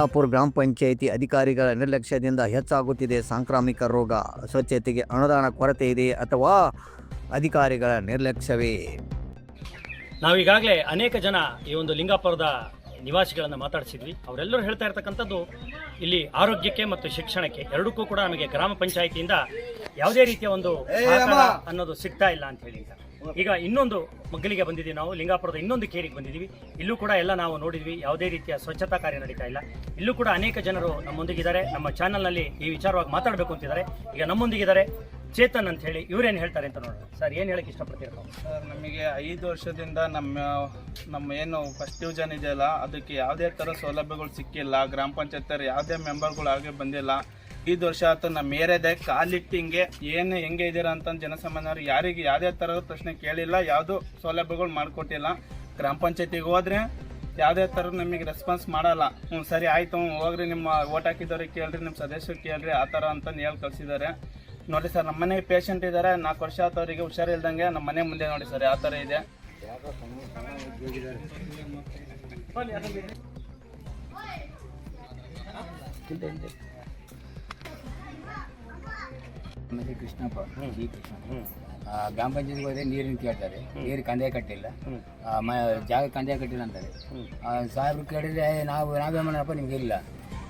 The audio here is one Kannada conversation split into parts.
ಲಿಂಗಾಪುರ ಗ್ರಾಮ ಪಂಚಾಯಿತಿ ಅಧಿಕಾರಿಗಳ ನಿರ್ಲಕ್ಷ್ಯದಿಂದ ಹೆಚ್ಚಾಗುತ್ತಿದೆ ಸಾಂಕ್ರಾಮಿಕ ರೋಗ. ಸ್ವಚ್ಛತೆಗೆ ಅನುದಾನ ಕೊರತೆ ಇದೆ ಅಥವಾ ಅಧಿಕಾರಿಗಳ ನಿರ್ಲಕ್ಷ್ಯವೇ? ನಾವೀಗಾಗಲೇ ಅನೇಕ ಜನ ಈ ಒಂದು ಲಿಂಗಾಪುರದ ನಿವಾಸಿಗಳನ್ನು ಮಾತಾಡಿಸಿದ್ವಿ. ಅವರೆಲ್ಲರೂ ಹೇಳ್ತಾ ಇರ್ತಕ್ಕಂಥದ್ದು ಇಲ್ಲಿ ಆರೋಗ್ಯಕ್ಕೆ ಮತ್ತು ಶಿಕ್ಷಣಕ್ಕೆ ಎರಡಕ್ಕೂ ಕೂಡ ನಮಗೆ ಗ್ರಾಮ ಪಂಚಾಯಿತಿಯಿಂದ ಯಾವುದೇ ರೀತಿಯ ಒಂದು ಸಹಕಾರ ಅನ್ನೋದು ಸಿಗ್ತಾ ಇಲ್ಲ ಅಂತ ಹೇಳಿ ಈಗ. ಇನ್ನೊಂದು ಮಗ್ಗಲಿಗೆ ಬಂದಿದ್ದೀವಿ ನಾವು, ಲಿಂಗಾಪುರದ ಇನ್ನೊಂದು ಕೇರಿಗೆ ಬಂದಿದ್ದೀವಿ. ಇಲ್ಲೂ ಕೂಡ ಎಲ್ಲ ನಾವು ನೋಡಿದ್ವಿ, ಯಾವುದೇ ರೀತಿಯ ಸ್ವಚ್ಛತಾ ಕಾರ್ಯ ನಡೀತಾ ಇಲ್ಲ. ಇಲ್ಲೂ ಕೂಡ ಅನೇಕ ಜನರು ನಮ್ಮೊಂದಿಗಿದ್ದಾರೆ, ನಮ್ಮ ಚಾನಲ್ನಲ್ಲಿ ಈ ವಿಚಾರವಾಗಿ ಮಾತಾಡಬೇಕು ಅಂತಿದ್ದಾರೆ. ಈಗ ನಮ್ಮೊಂದಿಗಿದ್ದಾರೆ ಚೇತನ್ ಅಂತ ಹೇಳಿ, ಇವರೇನು ಹೇಳ್ತಾರೆ ಅಂತ ನೋಡೋಣ. ಸರ್, ಏನು ಹೇಳಕ್ಕೆ ಇಷ್ಟಪಡ್ತೀರಾ? ಸರ್, ನಮಗೆ ಐದು ವರ್ಷದಿಂದ ನಮ್ಮ ನಮ್ಮ ಏನು ಫಸ್ಟ್ ಡಿವಿಷನ್ ಇದೆಯಲ್ಲ, ಅದಕ್ಕೆ ಯಾವುದೇ ಥರ ಸೌಲಭ್ಯಗಳು ಸಿಕ್ಕಿಲ್ಲ, ಗ್ರಾಮ ಪಂಚಾಯತ್ ಯಾವುದೇ ಮೆಂಬರ್ಗಳು ಹಾಗೆ ಬಂದಿಲ್ಲ. ಐದು ವರ್ಷ ಆಯ್ತು ನಮ್ಮ ಮೇರೆದೆ ಕಾಲಿಟ್ಟು ಹಿಂಗೆ ಏನು ಹೆಂಗೆ ಇದ್ದೀರಾ ಅಂತ ಜನಸಾಮಾನ್ಯರು ಯಾರಿಗೆ ಯಾವುದೇ ಥರದ ಪ್ರಶ್ನೆ ಕೇಳಿಲ್ಲ, ಯಾವುದು ಸೌಲಭ್ಯಗಳು ಮಾಡಿಕೊಟ್ಟಿಲ್ಲ. ಗ್ರಾಮ ಪಂಚಾಯತಿಗೆ ಹೋದ್ರೆ ಯಾವುದೇ ಥರ ನಮಗೆ ರೆಸ್ಪಾನ್ಸ್ ಮಾಡಲ್ಲ. ಹ್ಞೂ, ಸರಿ ಆಯಿತು ಹೋಗ್ರಿ, ನಿಮ್ಮ ಓಟ್ ಹಾಕಿದವ್ರಿಗೆ ಕೇಳ್ರಿ, ನಿಮ್ಮ ಸದಸ್ಯರು ಕೇಳ್ರಿ, ಆ ಥರ ಅಂತ ಹೇಳಿ ಕಳಿಸಿದ್ದಾರೆ. ನೋಡಿ ಸರ್ ನಮ್ಮ ಮನೆಗೆ ಪೇಷಂಟ್ ಇದ್ದಾರೆ ನಾಲ್ಕು ವರ್ಷ ಆತವರಿಗೆ ಹುಷಾರಿಲ್ದಂಗೆ ನಮ್ಮ ಮನೆ ಮುಂದೆ ನೋಡಿ ಸರ್, ಯಾವ ಥರ ಇದೆ. ಮತ್ತೆ ಕೃಷ್ಣಪ್ಪ ಜಿ ಕೃಷ್ಣ ಗ್ರಾಮ ಪಂಚಾಯತ್ಗೆ ಹೋದ್ರೆ ನೀರಿನ ಕೇಳ್ತಾರೆ ನೀರು ಕಂದಾಯ ಕಟ್ಟಿಲ್ಲ. ಮ ಜಾಗ ಕಂದಾಯ ಕಟ್ಟಿಲ್ಲ ಅಂತಾರೆ. ಸಾಹೇಬ್ರು ಕೇಳಿದ್ರೆ "ಏ, ನಾವು ನಾವೇ ಮಾಡಪ್ಪ ನಿಮ್ಗೆ ಇಲ್ಲ.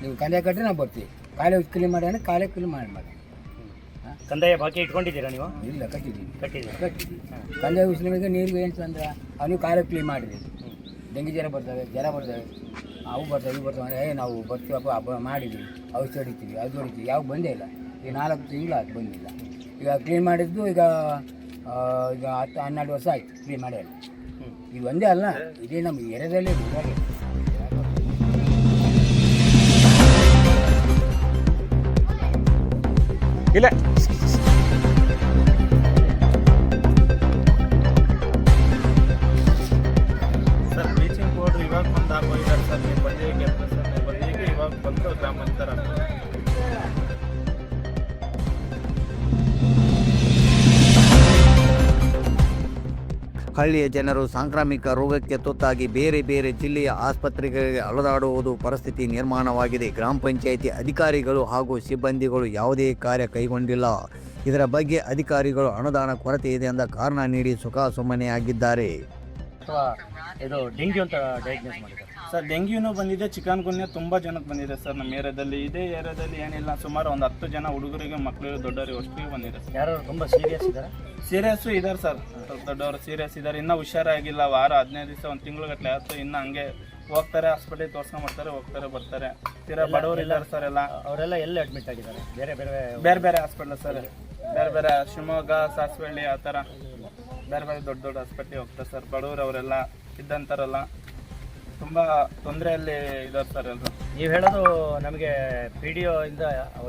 ನೀವು ಕಂದಾಯ ಕಟ್ಟಿದ್ರೆ ನಾವು ಬರ್ತೀವಿ. ಕಾಲೇ ಕ್ಲೀನ್ ಮಾಡಿ ಅಂದ್ರೆ ಕಾಲೇ ಕ್ಲೀನ್ ಮಾಡಿ ಮಾಡಿ ಕಂದಾಯ ಬಾಕಿ ಇಟ್ಕೊಂಡಿದ್ದೀರಾ ನೀವು? ಇಲ್ಲ ಕಟ್ಟಿದ್ದೀವಿ. ಕಟ್ಟಿದ್ದೀವಿ. ಕಂದಾಯ ಉಸಿಲಿಗೆ ನೀರಿಗೆ ಏನು ಅಂದ್ರೆ ಅವನು ಕಾಲೇ ಕ್ಲೀನ್ ಮಾಡಿದೆ ಡೆಂಗಿ ಜ್ವರ ಬರ್ತವೆ ಜ್ವರ ಬರ್ತವೆ ಅವು ಬರ್ತವೆ ಇವು ಬರ್ತವೆ. ಅಂದರೆ ಏ ನಾವು ಬರ್ತೀವಪ್ಪ ಹಬ್ಬ ಮಾಡಿದ್ವಿ ಔಷಧಿ ಹೊಡಿತೀವಿ ಅದು ಹೊಡಿತೀವಿ. ಯಾವಾಗ ಬಂದೇ ಇಲ್ಲ. ಈಗ ನಾಲ್ಕು ತಿಂಗಳು ಆಯ್ತು ಬಂದಿಲ್ಲ. ಈಗ ಕ್ಲೀನ್ ಮಾಡಿದ್ದು ಈಗ ಆ, ಈಗ ಹತ್ತು ಹನ್ನೆರಡು ವರ್ಷ ಆಯ್ತು ಕ್ಲೀನ್ ಮಾಡಿ ಅಲ್ಲ ಇದು ಒಂದೇ ಅಲ್ಲ ಇದೇ ನಮ್ಮ ಏರಿಯಾದಲ್ಲೇ ಇದೆ, ಇಲ್ಲ. ಸರ್ ಬ್ಲೀಚಿಂಗ್ ಪೌಡ್ರ್ ಇವಾಗ ಬಂದು ಸರ್ ನೀವು ಬಂದಿಗೆ ಸರ್ ನೀವು ಬಂದಿಗೆ ಇವಾಗ ಬಂದು ಗ್ರಾಮ ಹಳ್ಳಿಯ ಜನರು ಸಾಂಕ್ರಾಮಿಕ ರೋಗಕ್ಕೆ ತುತ್ತಾಗಿ ಬೇರೆ ಬೇರೆ ಜಿಲ್ಲೆಯ ಆಸ್ಪತ್ರೆಗಳಿಗೆ ಅಲೆದಾಡುವುದು ಪರಿಸ್ಥಿತಿ ನಿರ್ಮಾಣವಾಗಿದೆ. ಗ್ರಾಮ ಪಂಚಾಯಿತಿ ಅಧಿಕಾರಿಗಳು ಹಾಗೂ ಸಿಬ್ಬಂದಿಗಳು ಯಾವುದೇ ಕಾರ್ಯ ಕೈಗೊಂಡಿಲ್ಲ. ಇದರ ಬಗ್ಗೆ ಅಧಿಕಾರಿಗಳು ಅನುದಾನ ಕೊರತೆ ಇದೆ ಎಂದ ಕಾರಣ ನೀಡಿ ಸುಖ ಸುಮ್ಮನೆಯಾಗಿದ್ದಾರೆ ಅಥವಾ ಇದು ಡೆಂಗ್ಯೂ ಅಂತ ಡಯಾಗ್ನೋಸ್ ಮಾಡಿದ್ದಾರೆ? ಸರ್ ಡೆಂಗ್ಯೂನು ಬಂದಿದೆ ಚಿಕನ್ ಗುನ್ಯ ತುಂಬ ಜನಕ್ಕೆ ಬಂದಿದೆ ಸರ್ ನಮ್ಮ ಏರಿಯಾದಲ್ಲಿ. ಇದೇ ಏರಿಯಾದಲ್ಲಿ ಏನಿಲ್ಲ ಸುಮಾರು ಒಂದು ಹತ್ತು ಜನ ಹುಡುಗರಿಗೆ ಮಕ್ಕಳಿಗೆ ದೊಡ್ಡವರಿಗೆ ಅಷ್ಟು ಬಂದಿದೆ ಸರ್. ಯಾರು ತುಂಬ ಸೀರಿಯಸ್ ಇದ್ದಾರೆ ಸೀರಿಯಸ್ಸು ಇದ್ದಾರೆ ಸರ್ ಸ್ವಲ್ಪ ದೊಡ್ಡವರು ಸೀರಿಯಸ್ ಇದ್ದಾರೆ ಇನ್ನೂ ಹುಷಾರಾಗಿಲ್ಲ ವಾರ ಹದಿನೈದು ದಿವಸ ಒಂದು ತಿಂಗಳು ಆಯ್ತು ಇನ್ನು ಹಂಗೆ ಹೋಗ್ತಾರೆ ಹಾಸ್ಪಿಟಲ್ ತೋರ್ಸ್ಕೊಂಬರ್ತಾರೆ ಹೋಗ್ತಾರೆ ಬರ್ತಾರೆ. ತೀರಾ ಬಡವರು ಇದ್ದಾರೆ ಸರ್ ಎಲ್ಲ. ಅವರೆಲ್ಲ ಎಲ್ಲಿ ಅಡ್ಮಿಟ್ ಆಗಿದ್ದಾರೆ? ಬೇರೆ ಬೇರೆ ಬೇರೆ ಬೇರೆ ಹಾಸ್ಪಿಟ್ಲ್ ಸರ್. ಬೇರೆ ಬೇರೆ ಶಿವಮೊಗ್ಗ ಸಾಸವಳ್ಳಿ ಆ ಥರ. ಬೇರೆ ಬೇರೆ ದೊಡ್ಡ ದೊಡ್ಡ ಆಸ್ಪತ್ರೆ ಹೋಗ್ತಾರೆ ಸರ್ ಬಡವರು ಅವರೆಲ್ಲ ಇದ್ದಂತಾರಲ್ಲ ತುಂಬ ತೊಂದರೆಯಲ್ಲಿ ಇದ್ದಾರೆ ಸರ್ ಎಲ್ಲರೂ ನೀವು ಹೇಳೋದು ನಮಗೆ ಪಿ ಡಿ ಇಂದ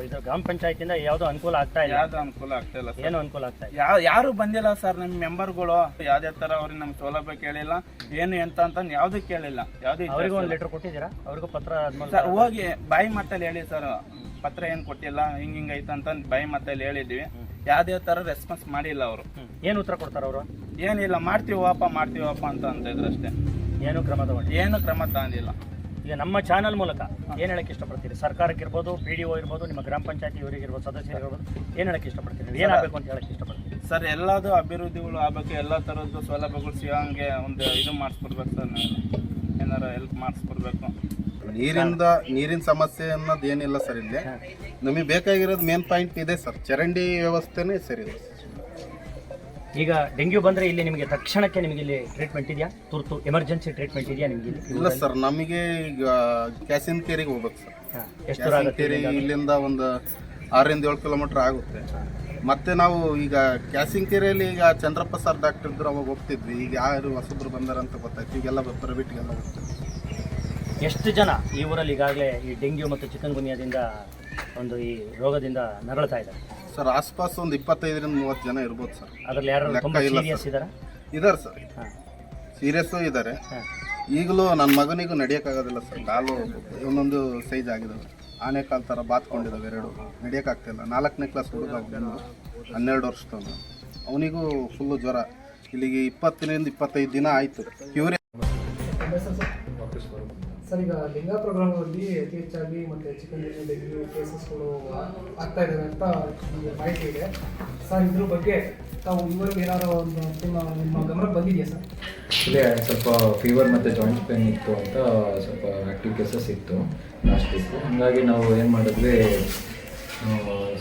ಇದು ಗ್ರಾಮ ಪಂಚಾಯತಿಂದ ಯಾವುದು ಅನುಕೂಲ ಆಗ್ತಾ ಇಲ್ಲ. ಯಾವ್ದು ಅನುಕೂಲ ಆಗ್ತಾ ಇಲ್ಲ ಏನು ಅನುಕೂಲ ಆಗ್ತಾ ಇಲ್ಲ? ಯಾವ ಯಾರು ಬಂದಿಲ್ಲ ಸರ್ ನಿಮ್ಮ ಮೆಂಬರ್ಗಳು ಯಾವುದೇ ಥರ ಅವ್ರಿಗೆ ನಮ್ಮ ಸೌಲಭ್ಯ ಕೇಳಿಲ್ಲ. ಏನು ಎಂತ ಅಂತ ಯಾವುದೂ ಕೇಳಿಲ್ಲ. ಯಾವ್ದು ಅವ್ರಿಗೂ ಒಂದು ಲೆಟ್ರ್ ಕೊಟ್ಟಿದ್ದೀರಾ? ಅವ್ರಿಗೂ ಪತ್ರ ಆದ್ಮೇಲೆ ಸರ್ ಹೋಗಿ ಬಾಯಿ ಮಾತಲ್ಲಿ ಹೇಳಿ ಸರ್ ಪತ್ರ ಏನು ಕೊಟ್ಟಿಲ್ಲ ಹಿಂಗೆ ಹಿಂಗೈತೆ ಅಂತ ಬಾಯಿ ಮಾತಲ್ಲಿ ಹೇಳಿದ್ವಿ. ಯಾವುದೇ ಥರ ರೆಸ್ಪಾನ್ಸ್ ಮಾಡಿಲ್ಲ ಅವರು. ಏನು ಉತ್ತರ ಕೊಡ್ತಾರೆ ಅವರು? ಏನಿಲ್ಲ ಮಾಡ್ತೀವಪ್ಪ ಮಾಡ್ತೀವಪ್ಪ ಅಂತ ಅಂತ ಇದ್ರು ಅಷ್ಟೇ ಏನು ಕ್ರಮ ತಗೊಂಡು ಏನು ಕ್ರಮ ತಗೊಂಡಿಲ್ಲ. ಈಗ ನಮ್ಮ ಚಾನಲ್ ಮೂಲಕ ಏನು ಹೇಳಕ್ಕೆ ಇಷ್ಟಪಡ್ತೀರಿ? ಸರ್ಕಾರಕ್ಕೆ ಇರ್ಬೋದು ಪಿ ಡಿ ಒ ಇರ್ಬೋದು ನಿಮ್ಮ ಗ್ರಾಮ ಪಂಚಾಯತಿ ಇವರಿಗೆ ಇರ್ಬೋದು ಸದಸ್ಯರಿಗೆ ಇರ್ಬೋದು ಏನು ಹೇಳಕ್ಕೆ ಇಷ್ಟಪಡ್ತೀರಿ? ಏನಾಗಬೇಕು ಅಂತ ಹೇಳಕ್ಕೆ ಇಷ್ಟಪಡ್ತೀರಿ? ಸರ್ ಎಲ್ಲದು ಅಭಿವೃದ್ಧಿಗಳು ಆಗಬೇಕು ಎಲ್ಲ ಥರದ್ದು ಸೌಲಭ್ಯಗಳು ಸಿಗೋಂಗೆ ಒಂದು ಇದು ಮಾಡಿಸ್ಕೊಡ್ಬೇಕು ಸರ್ ಏನಾರ ಹೆಲ್ಪ್ ಮಾಡಿಸ್ಕೊಡ್ಬೇಕು. ನೀರಿಂದ ನೀರಿನ ಸಮಸ್ಯೆ ಅನ್ನೋದು ಏನಿಲ್ಲ ಸರ್ ಇಲ್ಲಿ. ನಮಗೆ ಬೇಕಾಗಿರೋದು ಮೇನ್ ಪಾಯಿಂಟ್ ಇದೆ ಸರ್. ಚರಂಡಿ ವ್ಯವಸ್ಥೆನೇ ಸರಿ ಇದೆ. ಈಗ ಡೆಂಗ್ಯೂ ಬಂದರೆ ಇಲ್ಲಿ ನಿಮಗೆ ತಕ್ಷಣಕ್ಕೆ ನಿಮಗೆ ಇಲ್ಲಿ ಟ್ರೀಟ್ಮೆಂಟ್ ಇದೆಯಾ? ತುರ್ತು ಎಮರ್ಜೆನ್ಸಿ ಟ್ರೀಟ್ಮೆಂಟ್ ಇದೆಯಾ ನಿಮಗೆ ಇಲ್ಲಿ? ಇಲ್ಲ ಸರ್ ನಮಗೆ ಈಗ ಕ್ಯಾಸಿನ್ ಕೇರಿಗೆ ಹೋಗ್ಬೇಕು ಸರ್. ಹಾ. ಎಷ್ಟು ದೂರ ಕ್ಯಾಸಿನ್ ಕೇರಿ ಇಲ್ಲಿಂದ? ಒಂದು ಆರರಿಂದ ಏಳು ಕಿಲೋಮೀಟರ್ ಆಗುತ್ತೆ. ಮತ್ತೆ ನಾವು ಈಗ ಕ್ಯಾಸಿಂಗ್ ಕೆರೆಯಲ್ಲಿ ಈಗ ಚಂದ್ರಪ್ಪ ಸರ್ ಡಾಕ್ಟರ್ ಇದ್ರು ಅವಾಗ ಹೋಗ್ತಿದ್ವಿ. ಈಗ ಯಾರು ಹೊಸಬ್ರು ಬಂದಾರಂತ ಗೊತ್ತಾಯ್ತು. ಈಗೆಲ್ಲ ಪ್ರೈವೇಟ್ಗೆಲ್ಲ ಹೋಗ್ತೀವಿ ಎಷ್ಟು ಜನ ಈ ಊರಲ್ಲಿ ಈಗಾಗಲೇ ಈ ಡೆಂಗ್ಯೂ ಮತ್ತು ಚಿಕನ್ ಗುನ್ಯಾದಿಂದ ಒಂದು ಈ ರೋಗದಿಂದ ನರಳತಾ ಇದ್ದಾರೆ? ಸರ್ ಆಸ್ಪಾಸ್ ಒಂದು ಇಪ್ಪತ್ತೈದರಿಂದ ಮೂವತ್ತು ಜನ ಇರ್ಬೋದು ಸರ್. ಅದರಲ್ಲಿ ಯಾರು ಲೆಕ್ಕ ತುಂಬ ಇಲ್ಲ ಸೀರಿಯಸ್ ಇದ್ದಾರೆ? ಇದಾರೆ ಸರ್. ಹಾಂ. ಸೀರಿಯಸ್ಸು ಇದ್ದಾರೆ. ಈಗಲೂ ನನ್ನ ಮಗನಿಗೂ ನಡೆಯೋಕ್ಕಾಗೋದಿಲ್ಲ ಸರ್. ಕಾಲು ಇನ್ನೊಂದು ಸೈಜ್ ಆಗಿದಾವೆ ಆನೆ ಕಾಲು ಥರ ಬಾತ್ಕೊಂಡಿದ್ದಾವೆ ಎರಡು. ನಡೆಯೋಕ್ಕಾಗ್ತಿಲ್ಲ. ನಾಲ್ಕನೇ ಕ್ಲಾಸ್ ಹುಡುಗ ಅವನು ಹನ್ನೆರಡು ವರ್ಷದವನು. ಅವನಿಗೂ ಫುಲ್ಲು ಜ್ವರ. ಇಲ್ಲಿಗೆ ಇಪ್ಪತ್ತರಿಂದ ಇಪ್ಪತ್ತೈದು ದಿನ ಆಯಿತು. ಕ್ಯೂರೇ ಸರ್, ಈಗ ಲಿಂಗ ಪ್ರೋಗ್ರಾಮಲ್ಲಿ ಅತಿ ಹೆಚ್ಚಾಗಿ ಮತ್ತು ಚಿಕನ್ ಡೆಲಿವರಿ ಕೇಸಸ್ಗಳು ಆಗ್ತಾ ಇದ್ದಾವೆ ಅಂತ ಮಾಹಿತಿ ಇದೆ. ಸರ್, ಇದ್ರ ಬಗ್ಗೆ ತಾವು ಇವರಿಗೆ ಏನಾದರೂ ಒಂದು ನಿಮ್ಮ ನಿಮ್ಮ ಗಮನಕ್ಕೆ ಬಂದಿದೆಯಾ ಸರ್? ಇಲ್ಲೇ, ಸ್ವಲ್ಪ ಫೀವರ್ ಮತ್ತು ಜಾಯಿಂಟ್ ಪೇನ್ ಇತ್ತು ಅಂತ ಸ್ವಲ್ಪ ಆ್ಯಕ್ಟಿವ್ ಕೇಸಸ್ ಇತ್ತು ಲಾಸ್ಟ್ ವೀಕು ಹಾಗಾಗಿ ನಾವು ಏನು ಮಾಡಿದ್ವಿ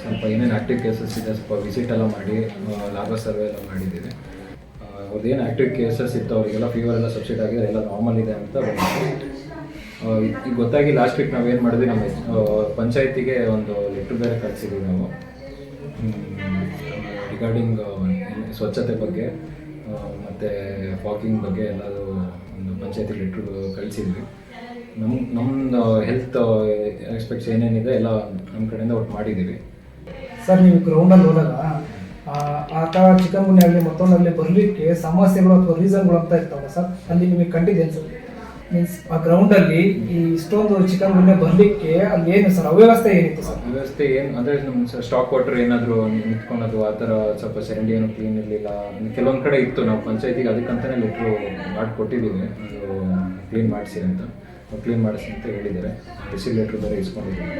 ಸ್ವಲ್ಪ ಏನೇನು ಆ್ಯಕ್ಟಿವ್ ಕೇಸಸ್ ಇದೆ, ಸ್ವಲ್ಪ ವಿಸಿಟ್ ಎಲ್ಲ ಮಾಡಿ ಲಾಭ ಸರ್ವೆ ಎಲ್ಲ ಮಾಡಿದ್ದೀವಿ. ಅವ್ರದ್ದು ಏನು ಆ್ಯಕ್ಟಿವ್ ಕೇಸಸ್ ಇತ್ತು, ಅವರಿಗೆಲ್ಲ ಫೀವರ್ ಎಲ್ಲ ಸಬ್ಸಿಡ್ ಆಗಿದೆ, ಎಲ್ಲ ನಾರ್ಮಲ್ ಇದೆ ಅಂತ ಈಗ ಗೊತ್ತಾಗಿ ಲಾಸ್ಟ್ ವೀಕ್ ನಾವೇನು ಮಾಡಿದ್ವಿ ನಮ್ಮ ಪಂಚಾಯತಿಗೆ ಒಂದು ಲೆಟ್ರ್ ಬೇರೆ ಕಳಿಸಿದ್ವಿ ನಾವು. ರಿಗಾರ್ಡಿಂಗ್ ಸ್ವಚ್ಛತೆ ಬಗ್ಗೆ ಮತ್ತು ವಾಕಿಂಗ್ ಬಗ್ಗೆ ಎಲ್ಲರೂ ಒಂದು ಪಂಚಾಯತಿ ಲೆಟ್ರ್ ಕಳಿಸಿದ್ವಿ. ನಮ್ಮ ನಮ್ಮದು ಹೆಲ್ತ್ ಎಕ್ಸ್ಪೆಕ್ಟ್ಸ್ ಏನೇನಿದೆ ಎಲ್ಲ ನಮ್ಮ ಕಡೆಯಿಂದ ಒಟ್ಟು ಮಾಡಿದ್ದೀವಿ. ಸರ್ ನೀವು ಗ್ರೌಂಡಲ್ಲಿ ಹೋದಾಗ ಆ, ಥರ ಆಗಲಿ ಮತ್ತೊಂದಾಗಲಿ ಬರಲಿಕ್ಕೆ ಸಮಸ್ಯೆಗಳು ಅಥವಾ ರೀಸನ್ಗಳು ಅಂತ ಇರ್ತಾವಲ್ಲ ಸರ್ ಅಲ್ಲಿ ನಿಮಗೆ ಕಂಡಿದೆ ಸರ್ ಮೀನ್ಸ್ ಆ ಗ್ರೌಂಡಲ್ಲಿ ಈ ಇಷ್ಟೊಂದು ಚಿಕನ್ ಗುನ್ಯ ಬರ್ಲಿಕ್ಕೆ ಅಲ್ಲಿ ಏನು ಸರ್ ಅವ್ಯವಸ್ಥೆ ಏನಿತ್ತು ಸರ್? ವ್ಯವಸ್ಥೆ ಏನು ಅಂದರೆ ನಮ್ಮ ಸ್ಟಾಕ್ ವಾಟರ್ ಏನಾದರೂ ನಿಂತ್ಕೊಳೋದು ಆ ಥರ ಸ್ವಲ್ಪ ಚರಂಡಿ ಏನು ಕ್ಲೀನ್ ಇರಲಿಲ್ಲ. ಕೆಲವೊಂದು ಕಡೆ ಇತ್ತು ನಾವು ಪಂಚಾಯತಿಗೆ ಅದಕ್ಕಂತಲೇ ಲೆಟ್ರು ಮಾಡಿಕೊಟ್ಟಿದ್ದೀವಿ ಅದು ಕ್ಲೀನ್ ಮಾಡಿಸಿ ಅಂತ. ಕ್ಲೀನ್ ಮಾಡಿಸಿ ಅಂತ ಹೇಳಿದ್ದಾರೆ. ರಿಸೀವ್ ಲೆಟ್ರ್ ಬೇರೆ ಇಸ್ಕೊಂಡಿದ್ದೀವಿ.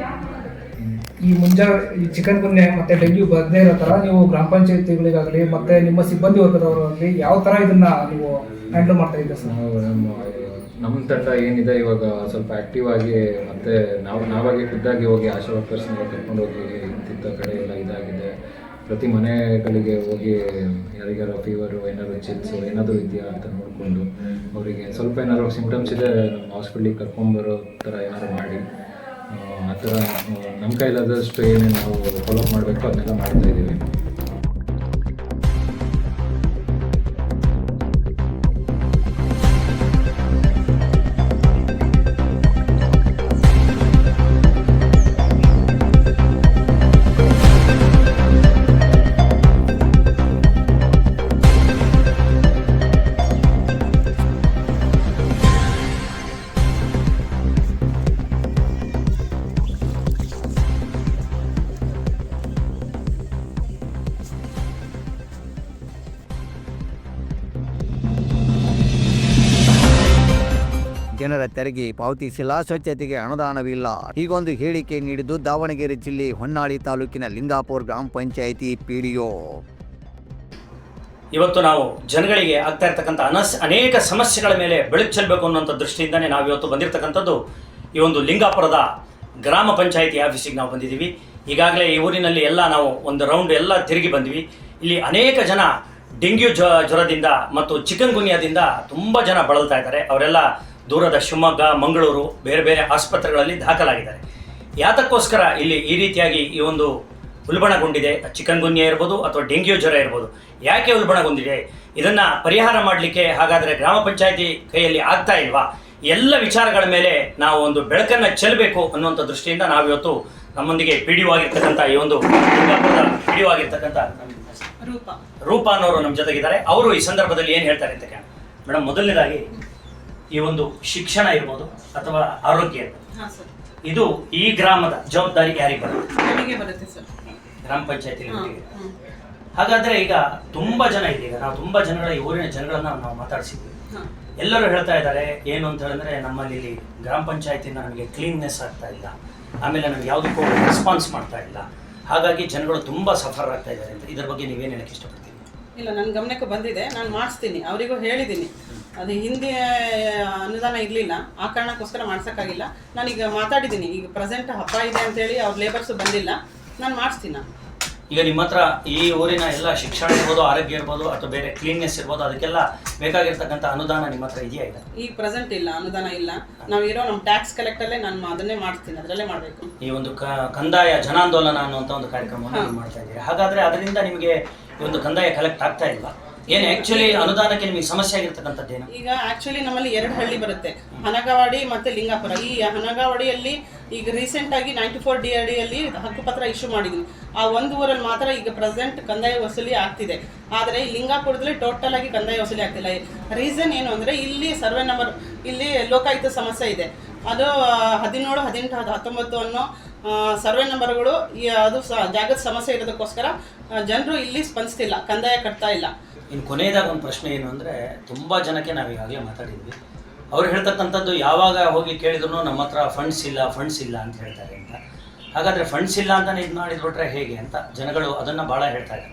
ಈ ಮುಂಜಾ ಈ ಚಿಕನ್ ಗುನ್ನೆ ಮತ್ತೆ ಡೆಂಗ್ಯೂ ಬರದೇ ಇರೋ ತರ ನೀವು ಗ್ರಾಮ ಪಂಚಾಯತಿಗಳಿಗಾಗಲಿ ಮತ್ತೆ ನಿಮ್ಮ ಸಿಬ್ಬಂದಿ ವರ್ಗದವರಾಗಲಿ ಯಾವ ಥರ ಇದನ್ನ ನೀವು ಹ್ಯಾಂಡಲ್ ಮಾಡ್ತಾ ಇದ್ದೀರಾ ಸರ್? ನಮ್ಮ ನಮ್ಮ ತಂಡ ಏನಿದೆ ಇವಾಗ ಸ್ವಲ್ಪ ಆಕ್ಟಿವ್ ಆಗಿ ಮತ್ತೆ ನಾವು ನಾವಾಗೆ ಖುದ್ದಾಗಿ ಹೋಗಿ ಆಶಾ ವರ್ಕರ್ಸ್ನೆಲ್ಲ ಕರ್ಕೊಂಡು ಹೋಗಿ ಇಂತಿಂಥ ಕಡೆ ಎಲ್ಲ ಇದಾಗಿದೆ. ಪ್ರತಿ ಮನೆಗಳಿಗೆ ಹೋಗಿ ಯಾರಿಗಾರ ಫೀವರು ಏನಾದ್ರು ಚಿಲ್ಸು ಏನಾದರೂ ಇದೆಯಾ ಅಂತ ನೋಡಿಕೊಂಡು ಅವರಿಗೆ ಸ್ವಲ್ಪ ಏನಾದ್ರು ಸಿಂಪ್ಟಮ್ಸ್ ಇದೆ ಹಾಸ್ಪಿಟ್ಲಿಗೆ ಕರ್ಕೊಂಬರೋ ಥರ ಏನಾದ್ರು ಮಾಡಿ. ಆ, ಥರ ನಮ್ಮ ಕೈಲಾದಷ್ಟು ಏನೇನು ನಾವು ಫಾಲೋ ಮಾಡಬೇಕು ಅದನ್ನೆಲ್ಲ ಮಾಡ್ತಾ ಇದ್ದೀವಿ ಜನರ ತೆರಿಗೆ ಪಾವತಿಸಿಲ್ಲ ಸ್ವಚ್ಛತೆಗೆ ಅನುದಾನವಿಲ್ಲ. ಹೀಗೊಂದು ಹೇಳಿಕೆ ನೀಡಿದ್ದು ದಾವಣಗೆರೆ ಜಿಲ್ಲೆ ಹೊನ್ನಾಳಿ ತಾಲೂಕಿನ ಲಿಂಗಾಪುರ ಗ್ರಾಮ ಪಂಚಾಯಿತಿ ಪಿಡಿಒ. ಇವತ್ತು ನಾವು ಜನಗಳಿಗೆ ಆಗ್ತಾ ಇರ್ತಕ್ಕಂಥ ಅನಸ್, ಅನೇಕ ಸಮಸ್ಯೆಗಳ ಮೇಲೆ ಬೆಳಕು ಚೆಲ್ಲಬೇಕು ಅನ್ನೋಂಥ ದೃಷ್ಟಿಯಿಂದನೇ ನಾವು ಇವತ್ತು ಬಂದಿರತಕ್ಕಂಥದ್ದು ಈ ಒಂದು ಲಿಂಗಾಪುರದ ಗ್ರಾಮ ಪಂಚಾಯಿತಿ ಆಫೀಸಿಗೆ ನಾವು ಬಂದಿದ್ದೀವಿ. ಈಗಾಗಲೇ ಈ ಊರಿನಲ್ಲಿ ಎಲ್ಲ ನಾವು ಒಂದು ರೌಂಡ್ ಎಲ್ಲ ತಿರುಗಿ ಬಂದ್ವಿ. ಇಲ್ಲಿ ಅನೇಕ ಜನ ಡೆಂಗ್ಯೂ ಜ್ವರದಿಂದ ಮತ್ತು ಚಿಕನ್ ಗುನ್ಯಾದಿಂದ ತುಂಬ ಜನ ಬಳಲ್ತಾ ಇದ್ದಾರೆ. ಅವರೆಲ್ಲ ದೂರದ ಶಿವಮೊಗ್ಗ ಮಂಗಳೂರು ಬೇರೆ ಬೇರೆ ಆಸ್ಪತ್ರೆಗಳಲ್ಲಿ ದಾಖಲಾಗಿದ್ದಾರೆ. ಯಾತಕ್ಕೋಸ್ಕರ ಇಲ್ಲಿ ಈ ರೀತಿಯಾಗಿ ಈ ಒಂದು ಉಲ್ಬಣಗೊಂಡಿದೆ? ಚಿಕನ್ ಗುನ್ಯ ಇರ್ಬೋದು ಅಥವಾ ಡೆಂಗ್ಯೂ ಜ್ವರ ಇರ್ಬೋದು. ಯಾಕೆ ಉಲ್ಬಣಗೊಂಡಿದೆ? ಇದನ್ನ ಪರಿಹಾರ ಮಾಡಲಿಕ್ಕೆ ಹಾಗಾದರೆ ಗ್ರಾಮ ಪಂಚಾಯಿತಿ ಕೈಯಲ್ಲಿ ಆಗ್ತಾ ಇಲ್ವಾ? ಎಲ್ಲ ವಿಚಾರಗಳ ಮೇಲೆ ನಾವು ಒಂದು ಬೆಳಕನ್ನು ಚೆಲ್ಲಬೇಕು ಅನ್ನುವಂಥ ದೃಷ್ಟಿಯಿಂದ ನಾವಿವತ್ತು ನಮ್ಮೊಂದಿಗೆ ಪಿ ಡಿ ಆಗಿರ್ತಕ್ಕಂಥ ಈ ಒಂದು ಪಿ ಡಿ ಆಗಿರ್ತಕ್ಕಂಥ ರೂಪ. ರೂಪಾ ಅನ್ನೋರು ನಮ್ಮ ಜೊತೆಗಿದ್ದಾರೆ. ಅವರು ಈ ಸಂದರ್ಭದಲ್ಲಿ ಏನು ಹೇಳ್ತಾರೆ ಅಂತ ಮೇಡಮ್ ಮೊದಲನೇದಾಗಿ ಈ ಒಂದು ಶಿಕ್ಷಣ ಇರ್ಬೋದು ಅಥವಾ ಆರೋಗ್ಯ ಇದು ಈ ಗ್ರಾಮದ ಜವಾಬ್ದಾರಿ ಯಾರಿಗೆ ಬರುತ್ತೆ? ನನಗೆ ಬರುತ್ತೆ ಸರ್. ಗ್ರಾಮ ಪಂಚಾಯತಿ ಹಾಗಾದ್ರೆ ಈಗ ತುಂಬಾ ಜನ ಇದೆ ಈಗ ನಾವು ತುಂಬಾ ಜನಗಳ ಈ ಊರಿನ ಜನಗಳನ್ನ ನಾವು ಮಾತಾಡಿಸಿದ್ವಿ. ಎಲ್ಲರೂ ಹೇಳ್ತಾ ಇದ್ದಾರೆ ಏನು ಅಂತ ಹೇಳಿದ್ರೆ ನಮ್ಮಲ್ಲಿ ಇಲ್ಲಿ ಗ್ರಾಮ ಪಂಚಾಯತಿನ ನಮಗೆ ಕ್ಲೀನ್ನೆಸ್ ಆಗ್ತಾ ಇಲ್ಲ. ಆಮೇಲೆ ನಮ್ಗೆ ಯಾವುದಕ್ಕೂ ರೆಸ್ಪಾನ್ಸ್ ಮಾಡ್ತಾ ಇಲ್ಲ. ಹಾಗಾಗಿ ಜನಗಳು ತುಂಬಾ ಸಫರ್ ಆಗ್ತಾ ಇದ್ದಾರೆ ಅಂತ. ಇದ್ರ ಬಗ್ಗೆ ನೀವೇನು ಹೇಳಕ್ಕೆ ಇಷ್ಟಪಡ್ತೀನಿ ಇಲ್ಲ ನನ್ನ ಗಮನಕ್ಕೆ ಬಂದಿದೆ. ನಾನು ಮಾಡಿಸ್ತೀನಿ. ಅವರಿಗೂ ಹೇಳಿದ್ದೀನಿ. ಅದು ಹಿಂದೆ ಅನುದಾನ ಇರಲಿಲ್ಲ. ಆ ಕಾರಣಕ್ಕೋಸ್ಕರ ಮಾಡ್ಸೋಕ್ಕಾಗಿಲ್ಲ. ನಾನೀಗ ಮಾತಾಡಿದ್ದೀನಿ. ಈಗ ಪ್ರೆಸೆಂಟ್ ಹಬ್ಬ ಇದೆ ಅಂತೇಳಿ ಅವ್ರ ಲೇಬರ್ಸು ಬಂದಿಲ್ಲ. ನಾನು ಮಾಡಿಸ್ತೀನಿ ನಾನು. ಈಗ ನಿಮ್ಮ ಹತ್ರ ಈ ಊರಿನ ಎಲ್ಲ ಶಿಕ್ಷಣ ಇರ್ಬೋದು ಆರೋಗ್ಯ ಇರ್ಬೋದು ಅಥವಾ ಬೇರೆ ಕ್ಲೀನ್ನೆಸ್ ಇರ್ಬೋದು ಅದಕ್ಕೆಲ್ಲ ಬೇಕಾಗಿರ್ತಕ್ಕಂಥ ಅನುದಾನ ನಿಮ್ಮ ಹತ್ರ ಇದೆಯಾ ಇಲ್ಲ ಈಗ ಪ್ರೆಸೆಂಟ್ ಇಲ್ಲ ಅನುದಾನ ಇಲ್ಲ. ನಾವು ಇರೋ ನಮ್ಮ ಟ್ಯಾಕ್ಸ್ ಕಲೆಕ್ಟಲ್ಲೇ ನಾನು ಅದನ್ನೇ ಮಾಡ್ತೀನಿ ಅದರಲ್ಲೇ ಮಾಡಬೇಕು. ಈ ಒಂದು ಕ- ಕಂದಾಯ ಜನಾಂದೋಲನ ಅನ್ನುವಂಥ ಒಂದು ಕಾರ್ಯಕ್ರಮವನ್ನು ನೀವು ಮಾಡ್ತಾ ಇದ್ದೀರಿ. ಹಾಗಾದ್ರೆ ಅದರಿಂದ ನಿಮಗೆ ಈ ಒಂದು ಕಂದಾಯ ಕಲೆಕ್ಟ್ ಆಗ್ತಾ ಇಲ್ವಾ? ಏನು ಆಕ್ಚುಲಿ ಅನುದಾನಕ್ಕೆ ನಿಮಗೆ ಸಮಸ್ಯೆ ಆಗಿರ್ತಕ್ಕಂಥದ್ದೇನು ಈಗ ಆಕ್ಚುಲಿ ನಮ್ಮಲ್ಲಿ ಎರಡು ಹಳ್ಳಿ ಬರುತ್ತೆ. ಹನಗವಾಡಿ ಮತ್ತೆ ಲಿಂಗಾಪುರ. ಈ ಹನಗವಾಡಿಯಲ್ಲಿ ಈಗ ರೀಸೆಂಟ್ ಆಗಿ ನೈಂಟಿ ಫೋರ್ ಡಿ ಅಡಿಯಲ್ಲಿ ಹಕ್ಕುಪತ್ರ ಇಶ್ಯೂ ಮಾಡಿದ್ವಿ. ಆ ಒಂದು ಊರಲ್ಲಿ ಮಾತ್ರ ಈಗ ಪ್ರೆಸೆಂಟ್ ಕಂದಾಯ ವಸೂಲಿ ಆಗ್ತಿದೆ. ಆದರೆ ಲಿಂಗಾಪುರದಲ್ಲಿ ಟೋಟಲ್ ಆಗಿ ಕಂದಾಯ ವಸೂಲಿ ಆಗ್ತಿಲ್ಲ. ರೀಸನ್ ಏನು ಅಂದರೆ ಇಲ್ಲಿ ಸರ್ವೆ ನಂಬರ್ ಇಲ್ಲಿ ಲೋಕಾಯುಕ್ತ ಸಮಸ್ಯೆ ಇದೆ. ಅದು ಹದಿನೇಳು, ಹದಿನೆಂಟು, ಹದ್- ಹತ್ತೊಂಬತ್ತು ಅನ್ನೋ ಸರ್ವೆ ನಂಬರ್ಗಳು ಅದು ಸಹ ಜಾಗದ ಸಮಸ್ಯೆ ಇರೋದಕ್ಕೋಸ್ಕರ ಜನರು ಇಲ್ಲಿ ಸ್ಪಂದಿಸ್ತಿಲ್ಲ, ಕಂದಾಯ ಕಟ್ತಾ ಇಲ್ಲ. ಇನ್ನು ಕೊನೆಯದಾಗ ಒಂದು ಪ್ರಶ್ನೆ ಏನು ಅಂದರೆ, ತುಂಬ ಜನಕ್ಕೆ ನಾವು ಈಗಾಗಲೇ ಮಾತಾಡಿದ್ವಿ. ಅವ್ರು ಹೇಳ್ತಕ್ಕಂಥದ್ದು ಯಾವಾಗ ಹೋಗಿ ಕೇಳಿದ್ರು ನಮ್ಮ ಹತ್ರ ಫಂಡ್ಸ್ ಇಲ್ಲ ಫಂಡ್ಸ್ ಇಲ್ಲ ಅಂತ ಹೇಳ್ತಾರೆ ಅಂತ. ಹಾಗಾದರೆ ಫಂಡ್ಸ್ ಇಲ್ಲ ಅಂತ ಇದು ಮಾಡಿದ್ಬಿಟ್ರೆ ಹೇಗೆ ಅಂತ ಜನಗಳು ಅದನ್ನು ಭಾಳ ಹೇಳ್ತಾರೆ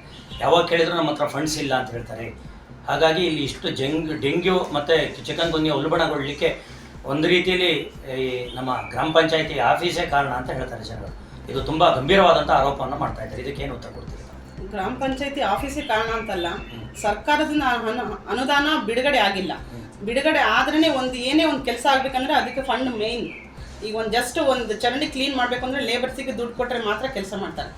ಯಾವಾಗ ಕೇಳಿದ್ರು ನಮ್ಮ ಹತ್ರ ಫಂಡ್ಸ್ ಇಲ್ಲ ಅಂತ ಹೇಳ್ತಾರೆ. ಹಾಗಾಗಿ ಇಲ್ಲಿ ಇಷ್ಟು ಜಂಗ್, ಡೆಂಗ್ಯೂ ಮತ್ತು ಚಿಕನ್ ಗುನ್ಯ ಉಲ್ಬಣಗೊಳ್ಳಲಿಕ್ಕೆ ಒಂದು ರೀತಿಯಲ್ಲಿ ಈ ನಮ್ಮ ಗ್ರಾಮ ಪಂಚಾಯತಿ ಆಫೀಸೇ ಕಾರಣ ಅಂತ ಹೇಳ್ತಾರೆ ಜನರು. ಇದು ತುಂಬ ಗಂಭೀರವಾದಂಥ ಆರೋಪವನ್ನು ಮಾಡ್ತಾ ಇದ್ದಾರೆ. ಇದಕ್ಕೇನು ಉತ್ತರ ಕೊಡ್ತೀರಿ? ಗ್ರಾಮ ಪಂಚಾಯತಿ ಆಫೀಸೇ ಕಾರಣ ಅಂತಲ್ಲ ಸರ್ಕಾರದಿಂದ ಅನು- ಅನುದಾನ ಬಿಡುಗಡೆ ಆಗಿಲ್ಲ. ಬಿಡುಗಡೆ ಆದ್ರೇ ಒಂದು ಏನೇ ಒಂದು ಕೆಲಸ ಆಗ್ಬೇಕಂದ್ರೆ ಅದಕ್ಕೆ ಫಂಡ್ ಮೇಯ್ನ್ ಈಗ ಒಂದು ಜಸ್ಟ್ ಒಂದು ಚರಂಡಿ ಕ್ಲೀನ್ ಮಾಡಬೇಕು ಅಂದ್ರೆ ಲೇಬರ್ಸಿಗೆ ದುಡ್ಡು ಕೊಟ್ಟರೆ ಮಾತ್ರ ಕೆಲಸ ಮಾಡ್ತಾರೆ.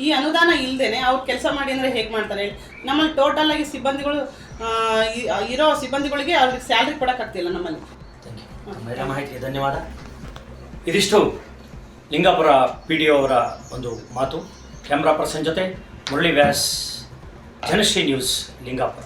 ಈ ಅನುದಾನ ಇಲ್ಲದೇನೆ ಅವ್ರು ಕೆಲಸ ಮಾಡಿ ಅಂದರೆ ಹೇಗೆ ಮಾಡ್ತಾರೆ ಹೇಳಿ? ನಮ್ಮಲ್ಲಿ ಟೋಟಲ್ ಆಗಿ ಸಿಬ್ಬಂದಿಗಳು ಇರೋ ಸಿಬ್ಬಂದಿಗಳಿಗೆ ಅವ್ರಿಗೆ ಸ್ಯಾಲ್ರಿ ಕೊಡೋಕ್ಕಾಗ್ತಿಲ್ಲ ನಮ್ಮಲ್ಲಿ. ತಮ್ಮೆಲ್ಲ ಮಾಹಿತಿಗೆ ಧನ್ಯವಾದ. ಇದಿಷ್ಟು ಲಿಂಗಾಪುರ ಪಿ ಡಿ ಅವರ ಒಂದು ಮಾತು. ಕ್ಯಾಮ್ರಾ ಪರ್ಸನ್ ಜೊತೆ ಮುರಳಿ ವ್ಯಾಸ್ ಜನಶ್ರೀ ನ್ಯೂಸ್, ಲಿಂಗಾಪುರ.